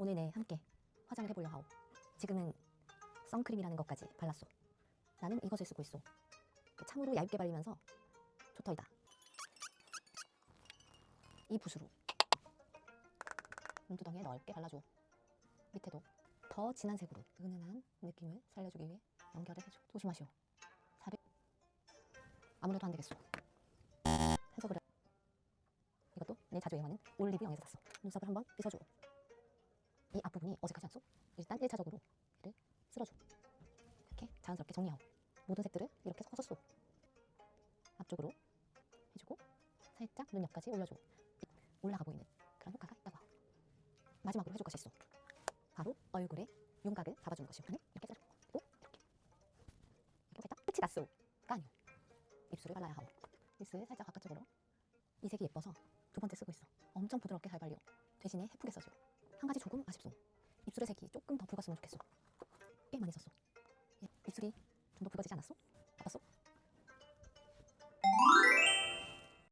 오늘 내 함께 화장을 해보려 하오. 지금은 선크림이라는 것까지 발랐소. 나는 이것을 쓰고 있어. 참으로 얇게 발리면서 좋더이다. 이 붓으로 눈두덩이에 넓게 발라줘. 밑에도 더 진한 색으로 은은한 느낌을 살려주기 위해 연결을 해줘. 조심하시오. 살을 아무래도 안 되겠소. 해서 그래. 이것도 내 자주 이용하는 올리브영에서 샀어. 눈썹을 한번 빗어줘. 부분이 어색하지 않소? 일단 1차적으로 얘를 쓸어줘. 이렇게 자연스럽게 정리하고 모든 색들을 이렇게 섞어서 쏘. 앞쪽으로 해주고 살짝 눈 옆까지 올려줘. 올라가 보이는 그런 효과가 있다고. 마지막으로 해줄 것이 있어. 바로 얼굴에 윤곽을 잡아주는 것이요. 눈을 이렇게 자르고 또 이렇게 이렇게 살짝 끝이 났소. 가 아니요. 입술을 발라야 하고 입술 살짝 바깥쪽으로 이 색이 예뻐서 두 번째 쓰고 있어. 엄청 부드럽게 잘 발려. 대신에 예쁘게 써줘. 한 가지 조금 아쉽소. 입술의 색이 조금 더 붉었으면 좋겠어. 꽤 많이 썼어. 예, 입술이 좀 더 붉어지지 않았어?